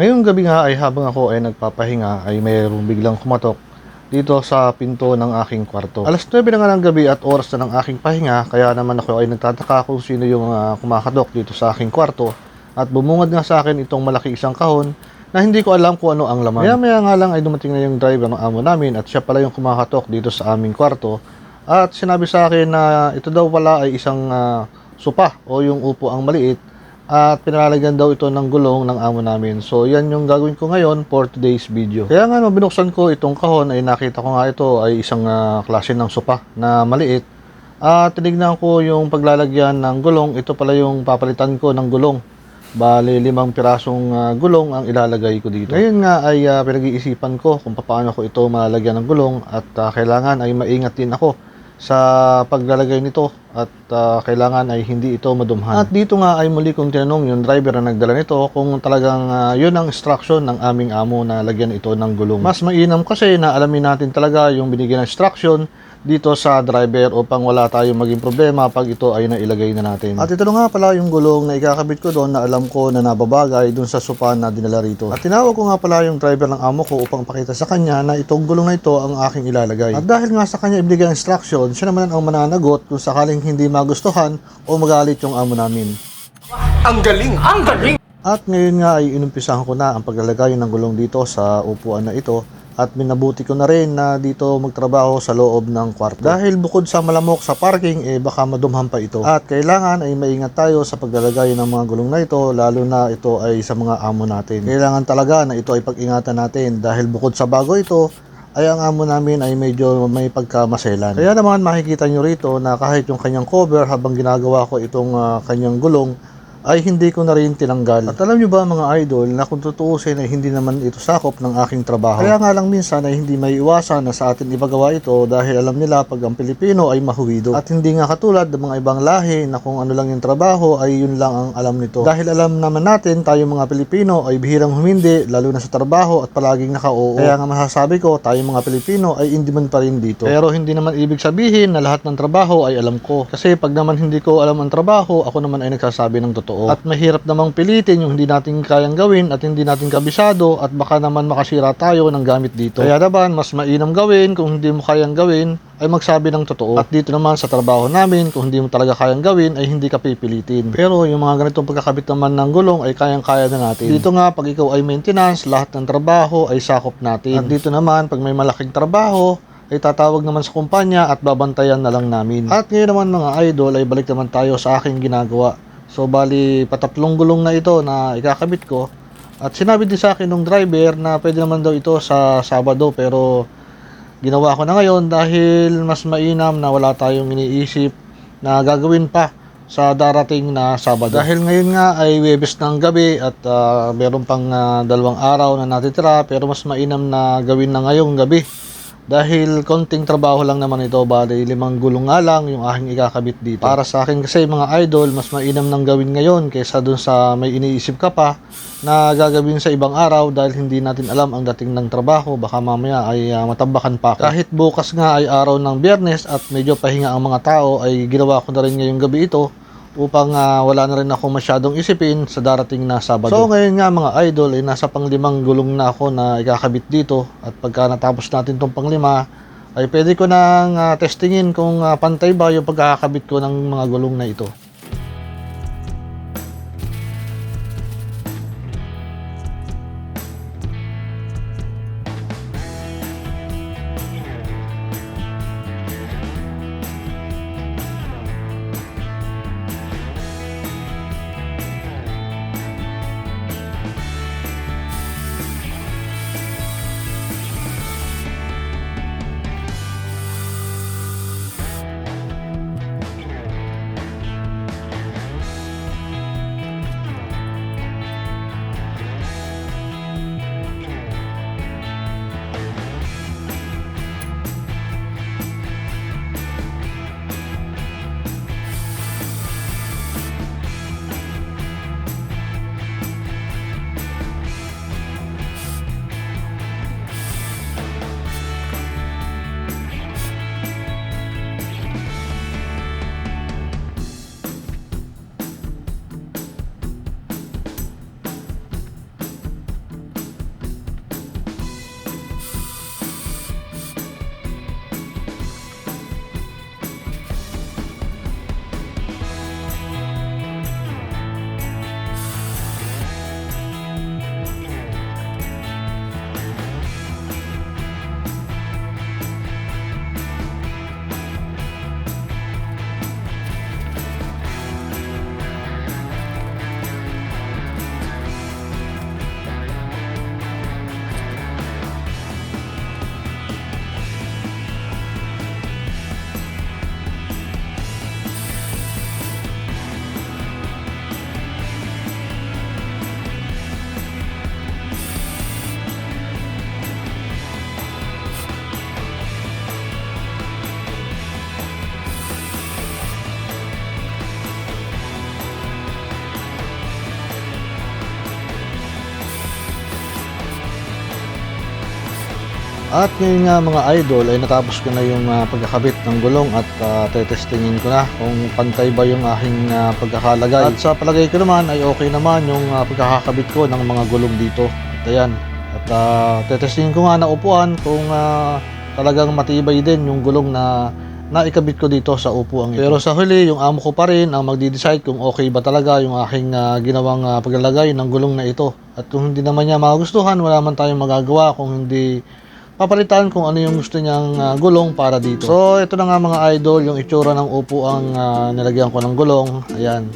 Ngayong gabi nga ay habang ako ay nagpapahinga ay mayroong biglang kumatok dito sa pinto ng aking kwarto. Alas 9 na nga ng gabi at oras na ng aking pahinga kaya naman ako ay nagtataka kung sino yung ah, kumakatok dito sa aking kwarto at bumungad nga sa akin itong malaki isang kahon na hindi ko alam kung ano ang laman. Maya maya nga lang ay dumating na yung driver ng amo namin at siya pala yung kumakatok dito sa aming kwarto at sinabi sa akin na ito daw pala ay isang ah, sopa o yung upo ang maliit at pinalalagyan daw ito ng gulong ng amo namin. So, yan yung gagawin ko ngayon for today's video. Kaya nga, nung ko itong kahon, ay nakita ko nga ito ay isang ah, klase ng sopa na maliit. At tinignan ko yung paglalagyan ng gulong, ito pala yung papalitan ko ng gulong. Bali, limang pirasong ah, gulong ang ilalagay ko dito. Ngayon nga ay ah, pinag-iisipan ko kung paano ko ito malalagyan ng gulong at ah, kailangan ay maingat din ako sa paglalagay nito at ah, kailangan ay hindi ito madumhan. At dito nga ay muli kong tinanong yung driver na nagdala nito kung talagang ah, yun ang instruction ng aming amo na lagyan ito ng gulong. Mas mainam kasi na alamin natin talaga yung binigyan ng instruction dito sa driver upang wala tayong maging problema pag ito ay nailagay na natin. At ito nga pala yung gulong na ikakabit ko doon na alam ko na nababagay doon sa sopa na dinala rito. At tinawag ko nga pala yung driver ng amo ko upang pakita sa kanya na itong gulong na ito ang aking ilalagay. At dahil nga sa kanya ibigay ang instruction, siya naman ang mananagot kung sakaling hindi magustuhan o magalit yung amo namin. Ang galing! Ang galing! At ngayon nga ay inumpisahan ko na ang paglalagay ng gulong dito sa upuan na ito at minabuti ko na rin na dito magtrabaho sa loob ng kwarto. Dahil bukod sa malamok sa parking, eh baka madumham pa ito. At kailangan ay maingat tayo sa paglalagay ng mga gulong na ito, lalo na ito ay sa mga amo natin. Kailangan talaga na ito ay pag-ingatan natin dahil bukod sa bago ito, ay ang amo namin ay medyo may pagkamaselan. Kaya naman makikita nyo rito na kahit yung kanyang cover habang ginagawa ko itong ah, kanyang gulong, ay hindi ko na rin tinanggal. At alam nyo ba mga idol na kung tutuusin ay hindi naman ito sakop ng aking trabaho. Kaya nga lang minsan ay hindi may iwasan na sa atin ibagawa ito dahil alam nila pag ang Pilipino ay mahuwido. At hindi nga katulad ng mga ibang lahi na kung ano lang yung trabaho ay yun lang ang alam nito. Dahil alam naman natin tayo mga Pilipino ay bihirang humindi lalo na sa trabaho at palaging naka-oo. Kaya nga masasabi ko tayo mga Pilipino ay in demand pa rin dito. Pero hindi naman ibig sabihin na lahat ng trabaho ay alam ko. Kasi pag naman hindi ko alam ang trabaho, ako naman ay nagsasabi ng totoo. At mahirap namang pilitin yung hindi natin kayang gawin at hindi natin kabisado at baka naman makasira tayo ng gamit dito. Kaya naman, mas mainam gawin kung hindi mo kayang gawin ay magsabi ng totoo. At dito naman sa trabaho namin, kung hindi mo talaga kayang gawin ay hindi ka pipilitin. Pero yung mga ganitong pagkakabit naman ng gulong ay kayang-kaya na natin. Dito nga, pag ikaw ay maintenance, lahat ng trabaho ay sakop natin. At dito naman, pag may malaking trabaho, ay tatawag naman sa kumpanya at babantayan na lang namin. At ngayon naman mga idol ay balik naman tayo sa aking ginagawa. So bali patatlong gulong na ito na ikakabit ko. At sinabi din sa akin ng driver na pwede naman daw ito sa Sabado pero ginawa ko na ngayon dahil mas mainam na wala tayong iniisip na gagawin pa sa darating na Sabado. Dahil ngayon nga ay Webes ng gabi at ah, meron pang ah, dalawang araw na natitira pero mas mainam na gawin na ngayong gabi. Dahil konting trabaho lang naman ito, bali limang gulong nga lang yung aking ikakabit dito. Para sa akin kasi mga idol, mas mainam nang gawin ngayon kaysa dun sa may iniisip ka pa na gagawin sa ibang araw dahil hindi natin alam ang dating ng trabaho. Baka mamaya ay ah, matambakan pa ako. Kahit bukas nga ay araw ng biyernes at medyo pahinga ang mga tao ay ginawa ko na rin ngayong gabi ito upang ah, wala na rin ako masyadong isipin sa darating na Sabado. So ngayon nga mga idol ay nasa panglimang gulong na ako na ikakabit dito at pagka natapos natin tong panglima ay pwede ko nang ah, testingin kung ah, pantay ba yung pagkakabit ko ng mga gulong na ito. At ngayon nga mga idol ay natapos ko na yung ah, pagkakabit ng gulong at uh, tetestingin ko na kung pantay ba yung aking ah, pagkakalagay. At sa palagay ko naman ay okay naman yung ah, pagkakakabit ko ng mga gulong dito. At ayan. At uh, tetestingin ko nga na upuan kung ah, talagang matibay din yung gulong na naikabit ko dito sa upuan ito. Pero sa huli, yung amo ko pa rin ang magdi-decide kung okay ba talaga yung aking ah, ginawang ah, paglalagay ng gulong na ito. At kung hindi naman niya magustuhan, wala man tayong magagawa kung hindi papalitan kung ano yung gusto niyang ah, gulong para dito. So, ito na nga mga idol, yung itsura ng upuang ah, nilagyan ko ng gulong. Ayan.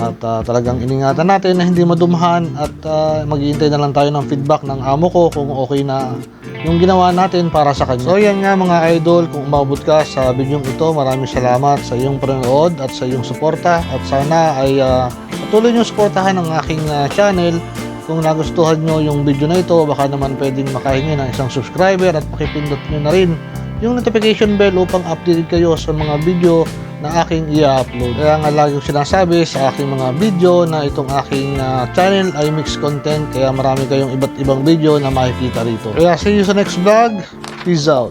At ah, talagang iningatan natin na hindi madumahan at uh, maghihintay na lang tayo ng feedback ng amo ko kung okay na yung ginawa natin para sa kanya. So yan nga mga idol, kung umabot ka sa video ito, maraming salamat sa iyong panonood at sa iyong suporta at sana ay ah, patuloy nyo suportahan ang aking ah, channel kung nagustuhan nyo yung video na ito, baka naman pwedeng makahingi ng isang subscriber at pakipindot nyo na rin yung notification bell upang updated kayo sa mga video na aking i-upload. Kaya nga lagi kong sinasabi sa aking mga video na itong aking ah, channel ay mixed content kaya marami kayong iba't ibang video na makikita rito. Kaya see you sa next vlog. Peace out.